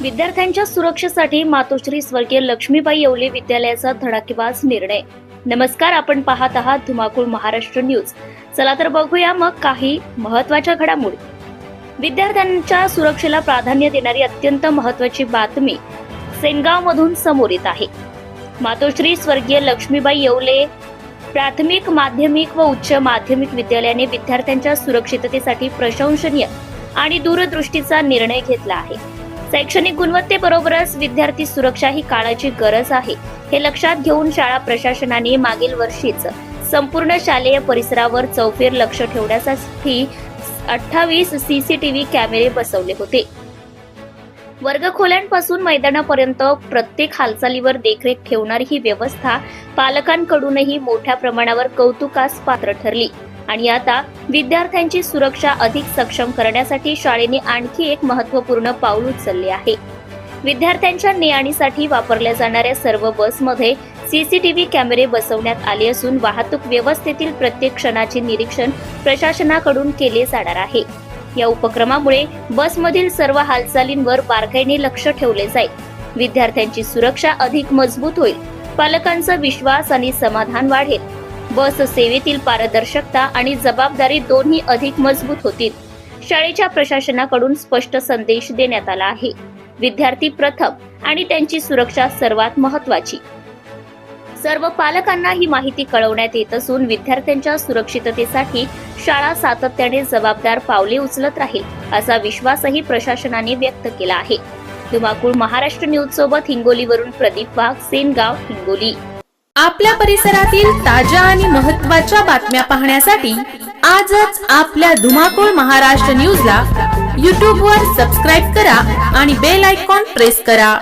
विद्यार्थ्यांच्या सुरक्षेसाठी मातोश्री स्वर्गीय लक्ष्मीबाई येवले विद्यालयाचा धडाकेबाज निर्णय. नमस्कार आपण पाहत आहात धुमाकूळ महाराष्ट्र न्यूज. चला तर बघूया मग काही महत्त्वाच्या घडामोडी. विद्यार्थ्यांच्या सुरक्षेला प्राधान्य देणारी अत्यंत महत्वाची बातमी सेनगाव मधून समोर येत आहे. मातोश्री स्वर्गीय लक्ष्मीबाई येवले प्राथमिक माध्यमिक व उच्च माध्यमिक विद्यालयाने विद्यार्थ्यांच्या सुरक्षिततेसाठी प्रशंसनीय आणि दूरदृष्टीचा निर्णय घेतला आहे. शैक्षणिक गुणवत्तेबरोबरच विद्यार्थी सुरक्षा ही काळाची गरज आहे. हे लक्षात घेऊन शाळा प्रशासनाने मागील वर्षीच संपूर्ण शालेय परिसरावर चौफेर लक्ष ठेवण्यासाठी अठ्ठावीस सीसीटीव्ही कॅमेरे बसवले होते. वर्गखोल्यांपासून मैदानापर्यंत प्रत्येक हालचालीवर देखरेख ठेवणारी ही व्यवस्था पालकांकडूनही मोठ्या प्रमाणावर कौतुकास पात्र ठरली. आणि आता विद्यार्थ्यांची सुरक्षा अधिक सक्षम करण्यासाठी शाळेने आणखी एक महत्त्वपूर्ण पाऊल उचलले आहे. विद्यार्थ्यांच्या ने आणीसाठी वापरल्या जाणाऱ्या सर्व बसमध्ये सीसीटीव्ही कॅमेरे बसवण्यात आले असून वाहतूक व्यवस्थेतील प्रत्येक क्षणाचे निरीक्षण प्रशासनाकडून केले जाणार आहे. या उपक्रमामुळे बसमधील सर्व हालचालींवर बारकाईने लक्ष ठेवले जाईल. विद्यार्थ्यांची सुरक्षा अधिक मजबूत होईल. पालकांचा विश्वास आणि समाधान वाढेल. बस सेवेतील पारदर्शकता आणि जबाबदारी दोन्ही अधिक मजबूत होतील. शाळेच्या प्रशासनाकडून स्पष्ट संदेश देण्यात आला आहे. विद्यार्थी प्रथम आणि त्यांची सुरक्षा सर्वात महत्वाची सर्व पालकांना ही माहिती कळवण्यात येत असून विद्यार्थ्यांच्या सुरक्षिततेसाठी शाळा सातत्याने जबाबदार पावले उचलत राहील असा विश्वासही प्रशासनाने व्यक्त केला आहे. धुमाकूळ महाराष्ट्र न्यूज सोबत हिंगोलीवरून प्रदीप वाघ सेनगाव हिंगोली. आपल्या परिसरातील ताज्या आणि महत्त्वाच्या बातम्या पाहण्यासाठी आजच आपल्या धुमाकूळ महाराष्ट्र न्यूजला यूट्यूबवर सबस्क्राईब करा आणि बेल आयकॉन प्रेस करा.